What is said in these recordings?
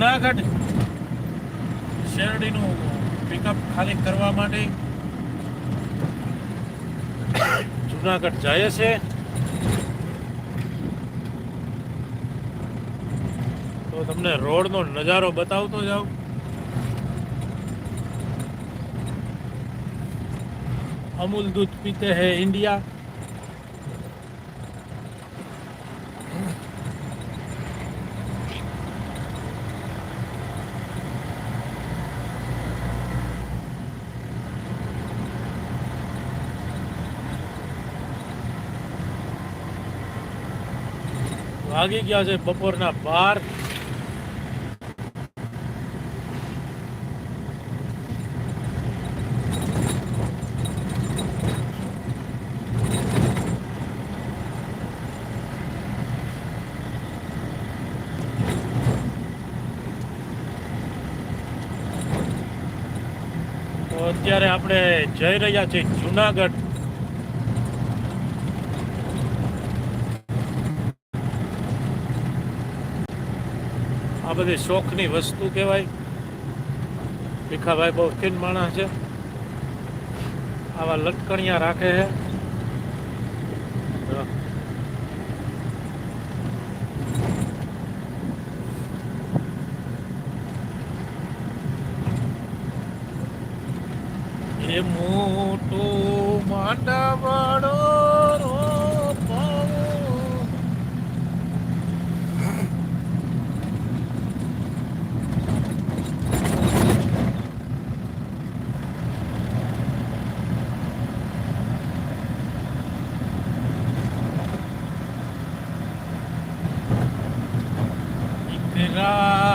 Junagadh શેરડીનું pickup ખાલી કરવા માટે જુનાગઢ જાય છે. તો તમને રોડનો નજારો બતાવતો જાઉં. અમૂલ દૂધ પીતે હે ઇન્ડિયા. વાગી ગયા છે બપોરના બાર. અત્યારે આપણે જઈ રહ્યા છીએ જુનાગઢ. આ બધી શોખની વસ્તુ કહેવાય. ભીખાભાઈ બહુ થીન માણસ છે. આવા લટકણિયા રાખે છે. મોટો માટા વાળો Era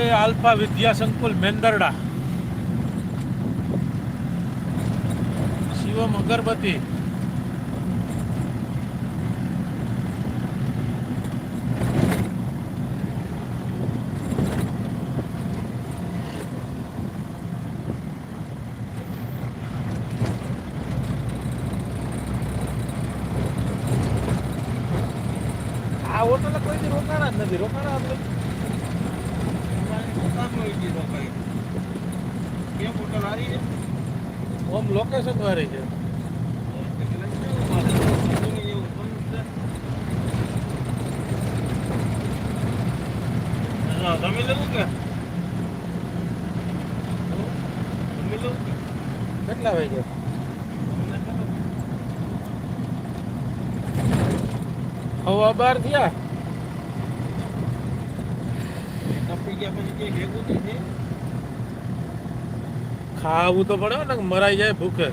છે આલ્ફા વિદ્યા સંકુલ મેંદરડા. શિવમ અગરબત્તી. આ હોટલ કોઈ રોકાણા જ નથી. રોકાણા આપણે ઓમ લોકેશન હારી છે તમે તમે લેવું કેટલા વાગે હવા બાર થયા કપી ગયા પછી કે ભેગું થઈ છે ખાવું તો પડે ને મરાઈ જાય ભૂખે.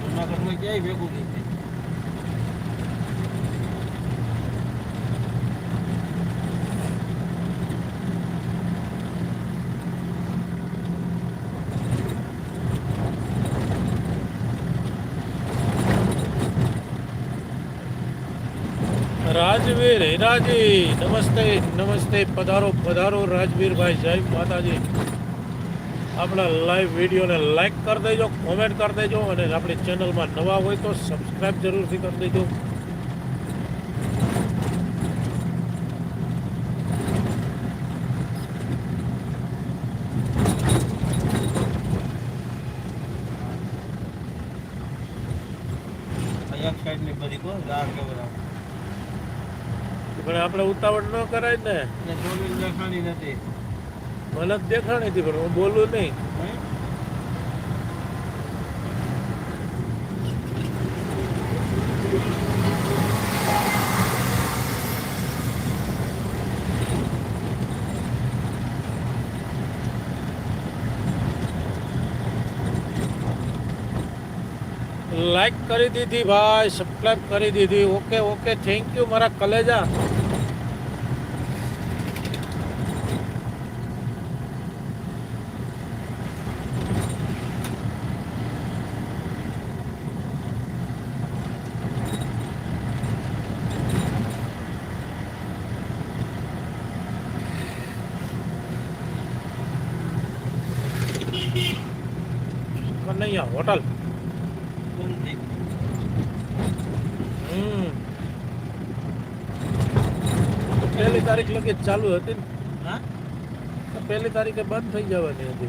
જુનાગઢમાં ક્યાંય ભેગું નહીં થાય રાજવીર હીરાજી નમસ્તે નમસ્તે, પધારો પધારો, રાજવીરભાઈ જય માતાજી. આપણા લાઈવ વિડીયોને લાઈક કરી દેજો કોમેન્ટ કરી દેજો અને આપણી ચેનલમાં નવા હોય તો સબસ્ક્રાઈબ જરૂરથી કરી દેજો. અહીંયા સાઈડની બધી કહો રાહ કેવડા પણ આપણે ઉતાવળ ન કરાય ને. ને દેખાણી નથી. મને દેખાણી હતી પણ હું બોલું નહીં હે? લાઈક કરી દીધી ભાઈ સબસ્ક્રાઇબ કરી દીધી. ઓકે ઓકે થેન્ક યુ મારા કલેજા. કનૈયા હોટલ બંધ થઈ હમ પહેલી તારીખ લગી ચાલુ હતી ને. હા? તો પહેલી તારીખે બંધ થઈ જવાની હતી.